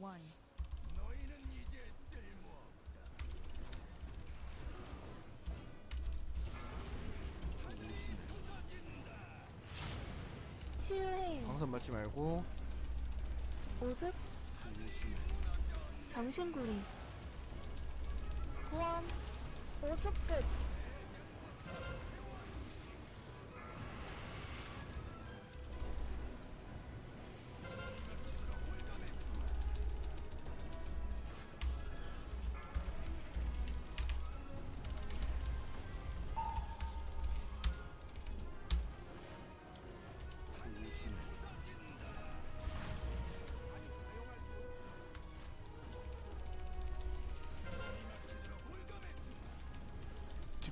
one. 치유해요. 광선 맞지 말고 보습. 정신구리. 구원. 끝.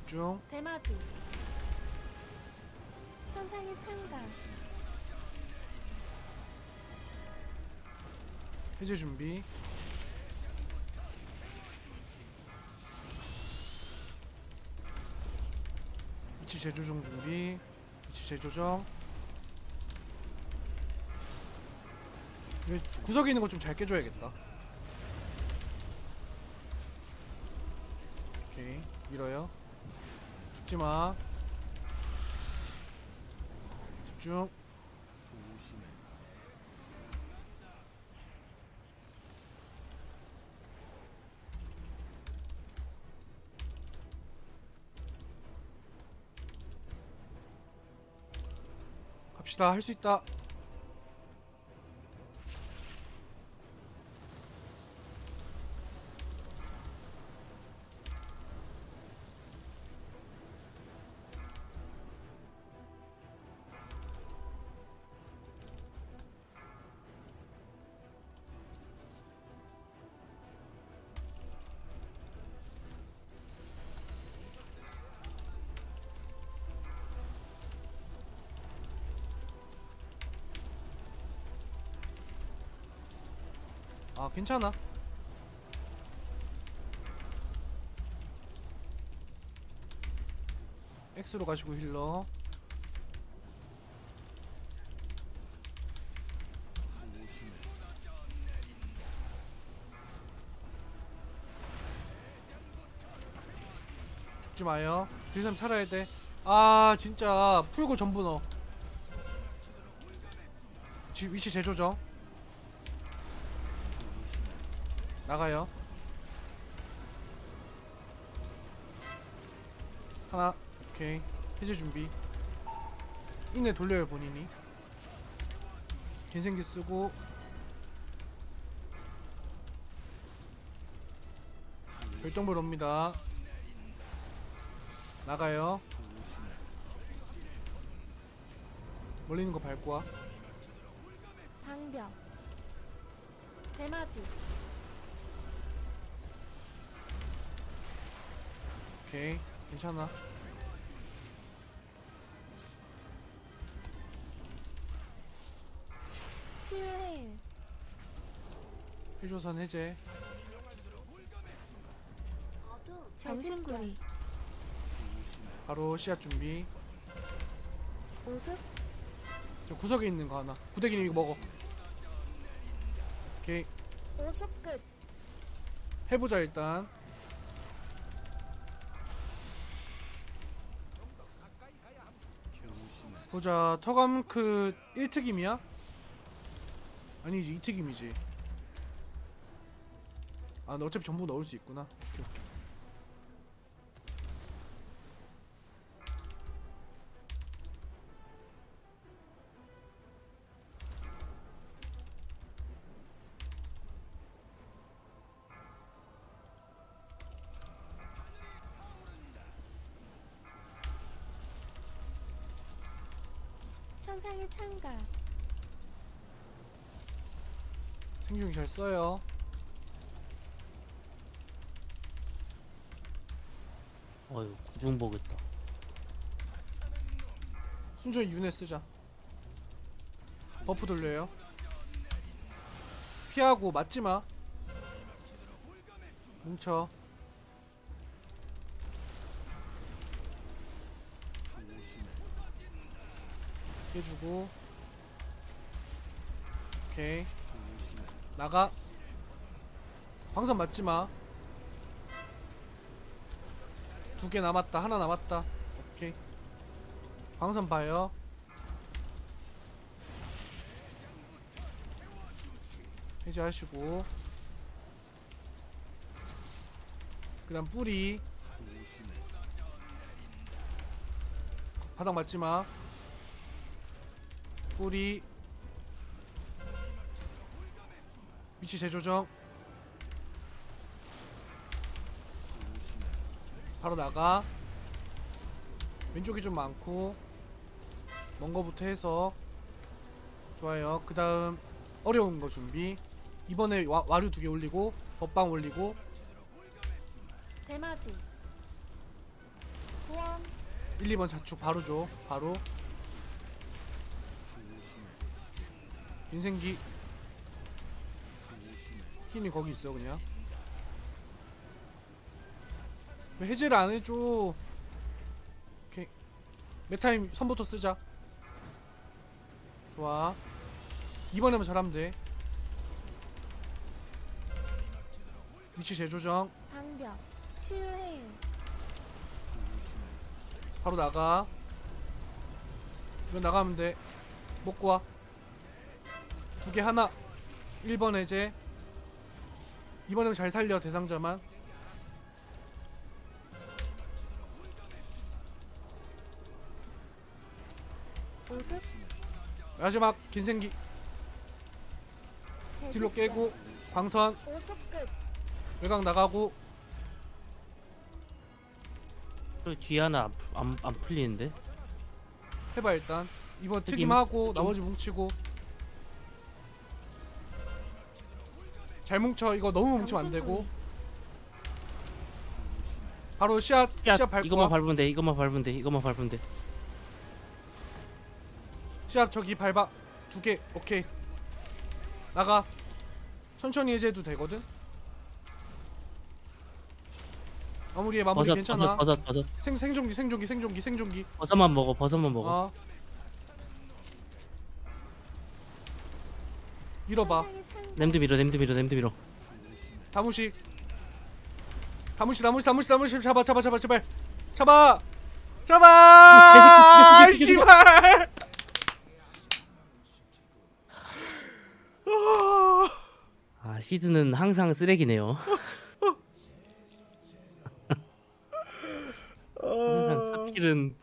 집중. 대마지. 천상의 창가. 해제 준비. 위치 재조정 준비. 위치 재조정. 이거 구석에 있는 거 좀 잘 깨줘야겠다. 오케이. 밀어요 죽지마. 집중. 갑시다. 할 수 있다 아 괜찮아. X로 가시고 힐러. 죽지 마요. 딜삼 살아야 돼아 진짜. 풀고 전부 넣어. 지, 위치 재조정 나가요. 하나, 오케이. 해제 준비. 인내 돌려요 본인이. 개생기 쓰고. 별똥별 옵니다. 나가요. 멀리 있는 거 밟고 와. 방벽. 대마지. 오케이. 괜찮아. 치유해요. 필조선 해제. 정신구리. 바로 씨앗 준비. 보습. 저 구석에 있는 거 하나. 구대기님 이거 먹어. 오케이. 보습 끝. 해보자 일단. 보자. 터감크 1특임이야? 아니지 2특임이지. 아, 너 어차피 전부 넣을 수 있구나. 오케이, 오케이. 천상의 창가. 생중이 잘 써요. 어휴 구중 보겠다 순전히 윤회 쓰자. 버프 돌려요. 피하고 맞지 마. 뭉쳐. 깨주고. 오케이. 나가. 광선 맞지 마. 두 개 남았다. 하나 남았다. 오케이. 광선 봐요. 해제하시고. 그 다음 뿌리. 바닥 맞지 마. 뿌리. 위치 재조정. 바로 나가. 왼쪽이 좀 많고 먼 거부터 해서 좋아요. 그 다음 어려운 거 준비. 이번에 와, 와류 두 개 올리고 법방 올리고 대마지 구원 1, 2번 자축 바로 줘. 바로 인생기. 흰이 거기 있어 그냥. 왜 해제를 안 해줘? 오케이. 메타임 선부터 쓰자. 좋아. 이번에만 잘하면 돼. 위치 재조정. 방벽 치유해요. 바로 나가. 이거 나가면 돼. 먹고 와 두 개 하나. 1번 해제. 이번에는 잘 살려 대상자만. 마지막 긴생기. 딜로 깨고 광선. 외곽 나가고. 저 뒤에 하나 안, 푸- 안, 안 풀리는데? 해봐 일단. 이번 튀김, 튀김하고 튀김. 나머지 뭉치고 잘 뭉쳐. 이거 너무 뭉치면 안 되고. 바로 씨앗 야 씨앗 밟고 이것만 와. 밟으면 돼 이것만 밟으면 돼 이것만 밟으면 돼. 씨앗 저기 밟아. 두 개 오케이. 나가. 천천히 해제해도 되거든. 마무리해 마무리. 버섯 괜찮아. 버섯 버섯 버섯. 생, 생존기 생존기 생존기 생존기. 버섯만 먹어 버섯만 먹어. 어 밀어봐. 냄드 밀어 냄드 밀어 냄드 밀어. 다무식. 다무식 다무식 다무식 다무식. 잡아 잡아 잡아 제발. 잡아! 잡아! 아이, 씨발! 아, 아 시드는 항상 쓰레기네요. 항상 첫 킬은